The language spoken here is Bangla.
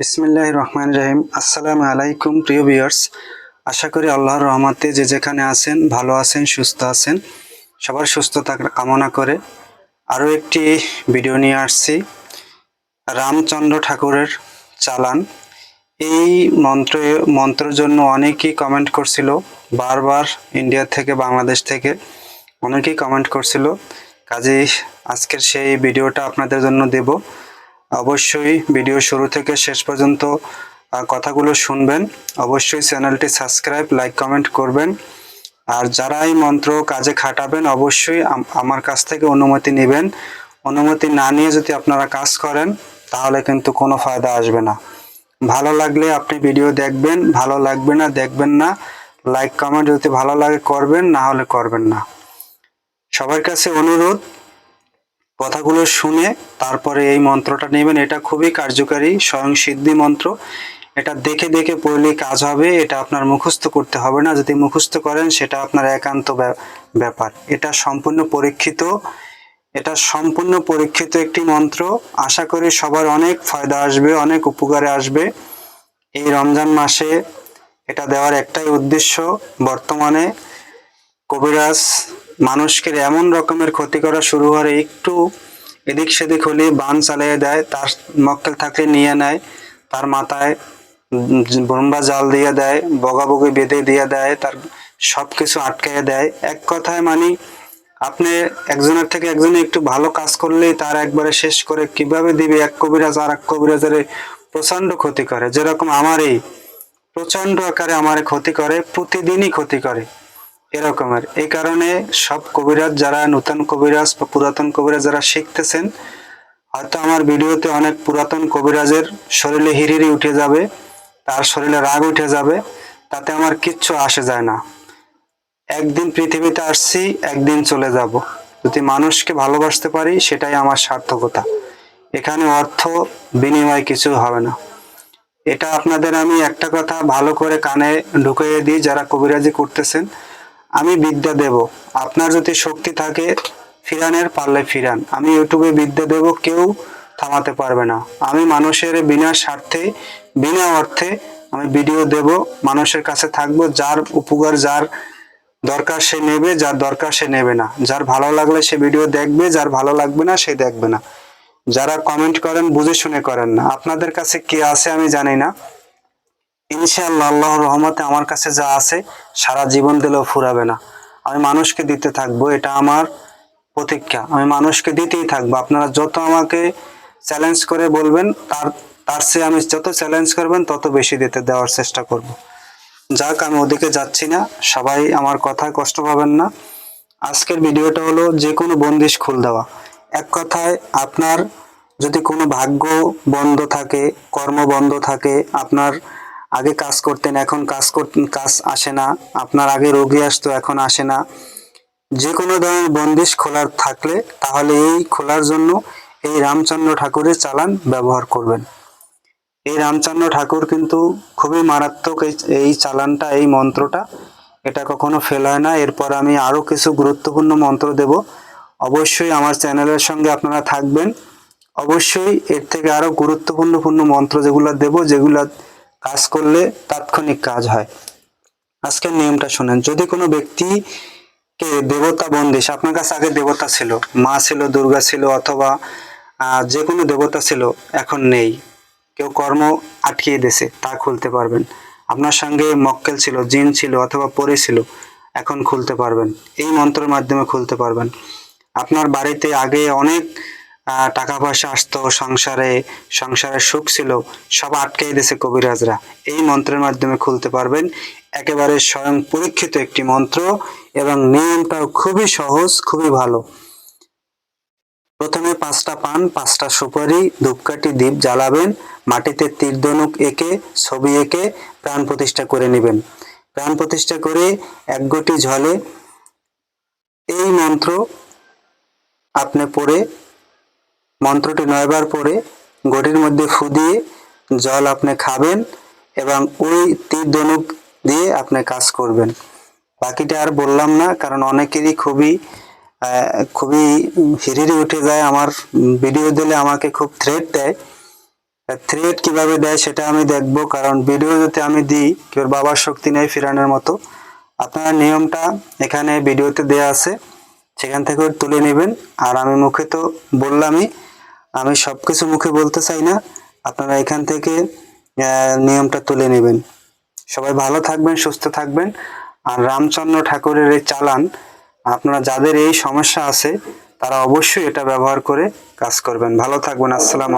বিসমিল্লাহ রহমান রহিম। আসসালামু আলাইকুম, প্রিয় ভিউয়ার্স। আশা করি আল্লাহর রহমতে যে যেখানে আছেন, ভালো আছেন, সুস্থ আছেন, সবার সুস্থতা কামনা করে আরও একটি ভিডিও নিয়ে আসছি। রামচন্দ্র ঠাকুরের চালান। এই মন্ত্র, মন্ত্রের জন্য অনেকেই কমেন্ট করছিল, বারবার ইন্ডিয়া থেকে বাংলাদেশ থেকে অনেকেই কমেন্ট করছিল। কাজেই আজকের সেই ভিডিওটা আপনাদের জন্য দেব। অবশ্যই ভিডিও শুরু থেকে শেষ পর্যন্ত কথাগুলো শুনবেন। অবশ্যই চ্যানেলটি সাবস্ক্রাইব, লাইক, কমেন্ট করবেন। আর যারা এই মন্ত্র কাজে খাটাবেন, অবশ্যই আম- আমার কাছ থেকে অনুমতি নেবেন। অনুমতি না নিয়ে যদি আপনারা কাজ করেন, তাহলে কিন্তু কোনো ফায়দা আসবে না। ভালো লাগলে আপনি ভিডিও দেখবেন, ভালো লাগবে না দেখবেন না। লাইক, কমেন্ট যদি ভালো লাগে করবেন, না হলে করবেন না। সবার কাছে অনুরোধ কথাগুলো শুনে তারপরে এই মন্ত্রটা নেবেন। এটা খুবই কার্যকারী, স্বয়ং সিদ্ধি মন্ত্র। এটা দেখে দেখে পড়লেই কাজ হবে, এটা আপনার মুখস্থ করতে হবে না। যদি মুখস্থ করেন, সেটা আপনার একান্ত ব্যা- ব্যাপার। এটা সম্পূর্ণ পরীক্ষিত, এটা সম্পূর্ণ পরীক্ষিত একটি মন্ত্র। আশা করি সবার অনেক ফায়দা আসবে, অনেক উপকারে আসবে। এই রমজান মাসে এটা দেওয়ার একটাই উদ্দেশ্য বর্তমানে। কবিরাজ মানুষকে এমন রকমের ক্ষতি করা শুরু করে, একটু এদিক সেদিক হলে বান চালিয়ে দেয়, তার মক্কেল থাকলে নিয়ে নেয়, তার মাথায় বোম্বা জাল দিয়ে দেয়, বগাবগি বেঁধে দিয়ে দেয়, তার সব কিছু আটকাইয়ে দেয়। এক কথায় মানে আপনি একজনের থেকে একজনে একটু ভালো কাজ করলেই তার একবারে শেষ করে কীভাবে দিবে? এক কবিরাজ আর এক কবিরাজের প্রচণ্ড ক্ষতি করে। যেরকম আমারই প্রচণ্ড আকারে আমার ক্ষতি করে, প্রতিদিনই ক্ষতি করে। এরকমের। এই কারণে সব কবিরাজ যারা নতুন কবিরাজ বা পুরাতন কবিরাজ যারা শিখতেছেন, হয়তো আমার ভিডিওতে অনেক পুরাতন কবিরাজের শরীরে হিরিরি উঠে যাবে, তার শরীরে রাগ উঠে যাবে, তাতে আমার কিচ্ছু আসে যায় না। একদিন পৃথিবীতে আসছি, একদিন চলে যাব। যদি মানুষকে ভালোবাসতে পারি, সেটাই আমার সার্থকতা। এখানে অর্থ বিনিময় কিছু হবে না। এটা আপনাদের আমি একটা কথা ভালো করে কানে ঢুকিয়ে দিই, যারা কবিরাজি করতেছেন। আমি বিদ্যা দেব। আপনার যদি শক্তি থাকে, ফিরানের পারলে ফিরান। আমি ইউটিউবে বিদ্যা দেব, কেউ থামাতে পারবে না। আমি মানুষের বিনা স্বার্থে, বিনা অর্থে আমি ভিডিও দেব, মানুষের কাছে থাকব, যার উপকার, যার দরকার সে নেবে, যার দরকার সে নেবে না। যার ভালো লাগলে সে ভিডিও দেখবে, যার ভালো লাগবে না, সে দেখবে না। যারা কমেন্ট করেন, বুঝে শুনে করেন না। আপনাদের কাছে কে আছে আমি জানি না। ইনশাআল্লাহ, আল্লাহর রহমতে আমার কাছে যা আছে সারা জীবন দিলেও ফুরাবে না। আমি মানুষকে দিতে থাকব, এটা আমার প্রতিজ্ঞা। আমি মানুষকে দিতেই থাকব। আপনারা যত আমাকে চ্যালেঞ্জ করে বলবেন, তার তার চেয়ে আমি যত চ্যালেঞ্জ করবেন, তত বেশি দিতে দেওয়ার চেষ্টা করব। যাক, আমি ওদিকে যাচ্ছি না। সবাই আমার কথায় কষ্ট পাবেন না। আজকের ভিডিওটা হলো যে কোনো বন্দিশ খুল দেওয়া। এক কথায়, আপনার যদি কোনো ভাগ্য বন্ধ থাকে, কর্ম বন্ধ থাকে, আপনার আগে কাজ করতেন, এখন কাজ করতেন কাজ আসে না। আপনার আগে রোগী আসতো, এখন আসে না। যে কোনো ধরনের বন্দিশ খোলার থাকলে তাহলে এই খোলার জন্য এই রামচন্দ্র ঠাকুরের চালান ব্যবহার করবেন। এই রামচন্দ্র ঠাকুর কিন্তু খুবই মারাত্মক এই চালানটা, এই মন্ত্রটা। এটা কখনো ফেল হয় না। এরপর আমি আরও কিছু গুরুত্বপূর্ণ মন্ত্র দেব। অবশ্যই আমার চ্যানেলের সঙ্গে আপনারা থাকবেন। অবশ্যই এর থেকে আরও গুরুত্বপূর্ণ পূর্ণ মন্ত্র যেগুলো দেব, যেগুলো কাজ করলে তাৎক্ষণিক কাজ হয়। আজকের নিয়মটা শোনেন, যদি কোনো ব্যক্তি কে দেবতা বন্দিশ, আপনার কাছে আগে দেবতা ছিল, মা ছিল, দুর্গা ছিল অথবা যে কোনো দেবতা ছিল, এখন নেই। কেউ কর্ম আটকিয়ে দিয়েছে, তা খুলতে পারবেন। আপনার সঙ্গে মক্কেল ছিল, জিন ছিল অথবা পরে ছিল, এখন খুলতে পারবেন। এই মন্ত্রের মাধ্যমে খুলতে পারবেন। আপনার বাড়িতে আগে অনেক টাকা পয়সা আসতো, সংসারে, সংসারের সুখ ছিল, সব আটকে দিয়েছে কবিরাজরা। এই মন্ত্রের মাধ্যমে খুলতে পারবেন। একেবারে স্বয়ং পরীক্ষিত একটি মন্ত্র এবং নিয়মটাও খুবই সহজ, খুবই ভালো। প্রথমে পাঁচটা পান, পাঁচটা সুপারি, ধূপকাঠি দ্বীপ জ্বালাবেন, মাটিতে তীরধনুক এঁকে, ছবি এঁকে প্রাণ প্রতিষ্ঠা করে নেবেন। প্রাণ প্রতিষ্ঠা করে এক গটি জলে এই মন্ত্র আপনি পড়ে মন্ত্রটি নয়বার পরে গটির মধ্যে ফু দিয়ে জল আপনি খাবেন এবং ওই তীর ধনুক দিয়ে আপনি কাজ করবেন। বাকিটা আর বললাম না, কারণ অনেকেরই খুবই খুবই হিরিরি উঠে যায়। আমার ভিডিও দিলে আমাকে খুব থ্রেট দেয়। থ্রেট কীভাবে দেয় সেটা আমি দেখব, কারণ ভিডিও যাতে আমি দিই, কেউ বাবার শক্তি নেই ফিরানোর মতো, আপনারা নিয়মটা এখানে ভিডিওতে দেয়া আছে, সেখান থেকে তুলে নেবেন। আর আমি মুখে তো বললামই আমি সব কিছু মুখে বলতে চাই না। আপনারা এখান থেকে নিয়মটা তুলে নেবেন। সবাই ভালো থাকবেন, সুস্থ থাকবেন। আর রামচন্দ্র ঠাকুরের এই চালান, আপনারা যাদের এই সমস্যা আছে, তারা অবশ্যই এটা ব্যবহার করে কাজ করবেন। ভালো থাকবেন, আসসালাম